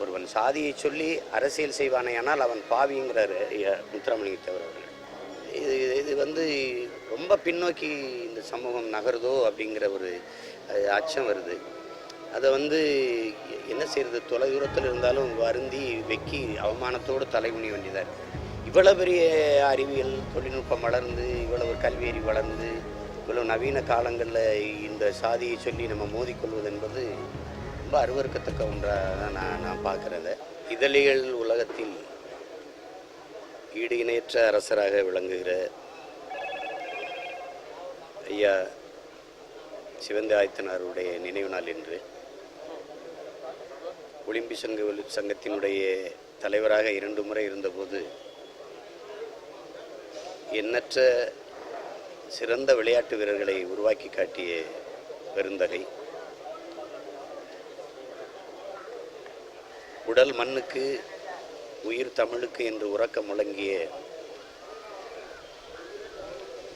ஒருவன் சாதியை சொல்லி அரசியல் செய்வானேயானால் அவன் பாவிங்கிறார் ஐயா முத்துராமலிங்க தேவர் இது இது வந்து ரொம்ப பின்னோக்கி இந்த சமூகம் நகருதோ அப்படிங்கிற ஒரு அச்சம் வருது. அதை வந்து என்ன செய்யறது? தொலை தூரத்தில் இருந்தாலும் வருந்தி வெக்கி அவமானத்தோடு தலைமுனி வேண்டியதாக இருக்குது இவ்வளவு பெரிய அறிவியல் தொழில்நுட்பம் வளர்ந்து இவ்வளவு கல்வியறி வளர்ந்து இவ்வளோ நவீன காலங்களில் இந்த சாதியை சொல்லி நம்ம மோதிக்கொள்வது என்பது ரொம்ப அருவருக்கத்தக்க ஒன்றாக தான் நான் நான் பார்க்குறது. இதழிகள் உலகத்தில் ஈடு இணையற்ற அரசராக விளங்குகிற ஐயா சிவந்த ஆயத்தனாருடைய நினைவு நாள் என்று ஒலிம்பி சங்க சங்கத்தினுடைய தலைவராக இரண்டு முறை இருந்தபோது எண்ணற்ற சிறந்த விளையாட்டு வீரர்களை உருவாக்கி காட்டிய பெருந்தகை. உடல் மண்ணுக்கு உயிர் தமிழுக்கு என்று உறக்க முழங்கிய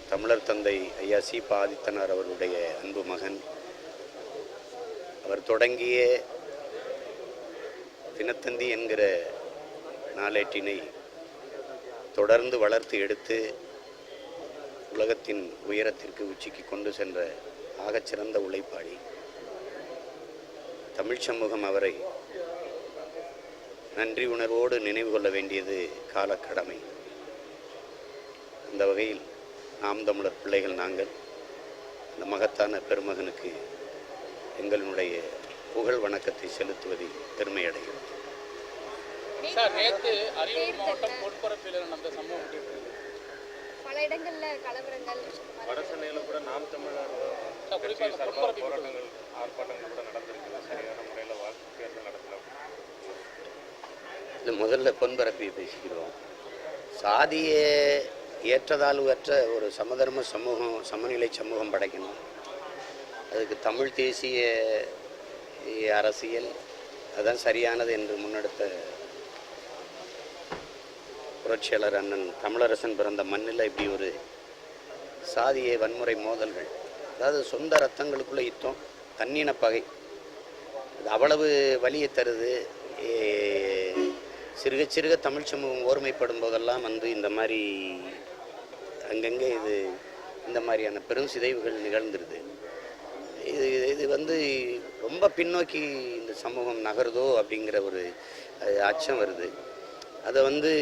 தமிழர் தந்தை ஐயா சி. பா. ஆதித்தனார் அவருடைய அன்பு மகன் அவர் தொடங்கிய தினத்தந்தி என்கிற நாளேட்டினை தொடர்ந்து வளர்த்து எடுத்து உலகத்தின் உயரத்திற்கு உச்சிக்கு கொண்டு சென்ற ஆகச்சிறந்த உழைப்பாளி. தமிழ் சமூகம் அவரை நன்றி உணர்வோடு நினைவு கொள்ள வேண்டியது காலக்கடமை. அந்த வகையில் நாம் தமிழர் பிள்ளைகள் நாங்கள் இந்த மகத்தான பெருமகனுக்கு எங்களுடைய புகழ் வணக்கத்தை செலுத்துவதில் பெருமை அடைகிறோம். சார் நேற்று அரியலூர் மாவட்டம் பொற்பரப்பில் நடந்த சம்பவம் எப்படி இருக்கு? பல இடங்கள்ல கலவரங்கள் வட சென்னையில் கூட நாம் தமிழர் போராட்டங்கள் ஆர்ப்பாட்டங்கள் கூட நடந்திருக்குது சரியான முறையில் வாக்கு தேர்தல் இல்லை இது முதல்ல பொன்பரப்பியை பேசிக்கிறோம். சாதியை ஏற்றதால் ஏற்ற ஒரு சமதர்ம சமூகம் சமநிலை சமூகம் படைக்கணும். அதுக்கு தமிழ் தேசிய அரசியல் அதுதான் சரியானது என்று முன்னெடுத்த புரட்சியாளர் அண்ணன் தமிழரசன் பிறந்த மண்ணில் இப்படி ஒரு சாதிய வன்முறை மோதல்கள். அதாவது சொந்த ரத்தங்களுக்குள்ள யுத்தம் தன்னின பகை. அது அவ்வளவு வலியை தருது. சிறுக சிறுக தமிழ் சமூகம் ஓர்மைப்படும் போதெல்லாம் வந்து இந்த மாதிரி அங்கங்கே இது இந்த மாதிரியான பெரும் சிதைவுகள் நிகழ்ந்துருது. இது இது வந்து ரொம்ப பின்னோக்கி இந்த சமூகம் நகருதோ அப்படிங்கிற ஒரு அச்சம் வருது. அதை வந்து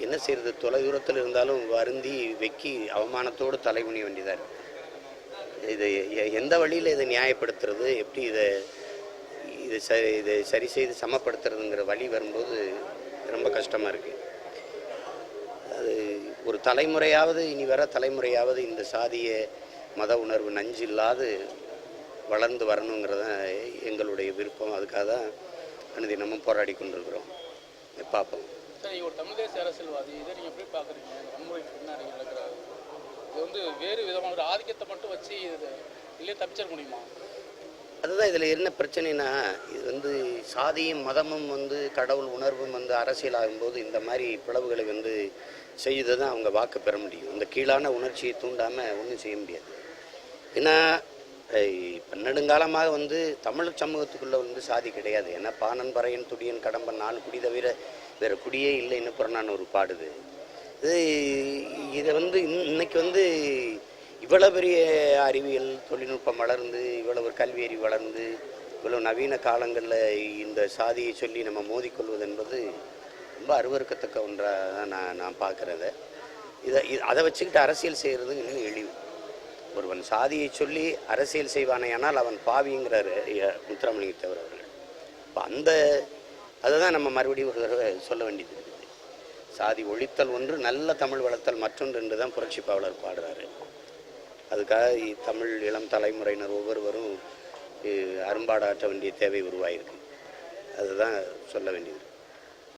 என்ன செய்யறது? தொலை தூரத்தில் இருந்தாலும் வருந்தி வெக்கி அவமானத்தோடு தலைகுனி வேண்டியதாக இருக்குது இது எ- எந்த வழியில் இதை நியாயப்படுத்துறது? எப்படி இதை இதை சரி இதை சரி செய்து சமப்படுத்துறதுங்கிற வழி வரும்போது ரொம்ப கஷ்டமாக இருக்குது அது ஒரு தலைமுறையாவது இனி வர தலைமுறையாவது இந்த சாதிய மத உணர்வு நஞ்சு இல்லாது வளர்ந்து வரணுங்கிறத எங்களுடைய விருப்பம். அதுக்காக தான் அனுதினமும் போராடி கொண்டிருக்கிறோம். பார்ப்போம். சார் ஒரு தமிழ் அரசியல்வாதி. இதை நீங்க எப்படி பார்க்குறீங்க? இந்த பின்னாடி இது வந்து வேறு விதமான ஒரு ஆதிக்கத்தை மட்டும் வச்சு இது இல்லையே தப்பிச்சிட முடியுமா? அதுதான் இதில் என்ன பிரச்சனைனா இது வந்து சாதியும் மதமும் வந்து கடவுள் உணர்வும் வந்து அரசியலாகும்போது இந்த மாதிரி பிளவுகளை வந்து செய்து தான் அவங்க வாக்கு பெற முடியும். இந்த கீழான உணர்ச்சியை தூண்டாமல் ஒன்றும் செய்ய முடியாது. ஏன்னா இப்போ நெடுங்காலமாக வந்து தமிழ் சமூகத்துக்குள்ளே வந்து சாதி கிடையாது. ஏன்னா பாணன் பறையன் துடியன் கடம்பன் நாலு குடி தவிர வேறு குடியே இல்லைன்னு புறநானூறு ஒரு பாடுது. இது இதை வந்து இன்னைக்கு வந்து இவ்வளவு பெரிய அறிவியல் தொழில்நுட்பம் வளர்ந்து இவ்வளவு அறிவு வளர்ந்து இவ்வளோ நவீன காலங்களில் இந்த சாதியை சொல்லி நம்ம மோதிக்கொள்வது என்பது ரொம்ப அருவறுக்கத்தக்க ஒன்றாக தான் நான் நான் பார்க்குறத இதை அதை வச்சுக்கிட்டு அரசியல் செய்கிறது இன்னும் எளிவு ஒருவன் சாதியை சொல்லி அரசியல் செய்வானேயானால் அவன் பாவிங்கிறார் ஐயா முத்துராமலிங்க தேவர் அவர்கள். இப்போ அந்த அதை தான் நம்ம மறுபடியும் ஒரு தடவை சொல்ல வேண்டியது இருக்குது. சாதி ஒழித்தல் ஒன்று நல்ல தமிழ் வளர்த்தல் மற்றொன்று என்று தான் புரட்சி பாவலர் பாடுறாரு. அதுக்காக தமிழ் இளம் தலைமுறையினர் ஒவ்வொருவரும் அரும்பாடாற்ற வேண்டிய தேவை உருவாயிருக்கு. அதுதான் சொல்ல வேண்டியது.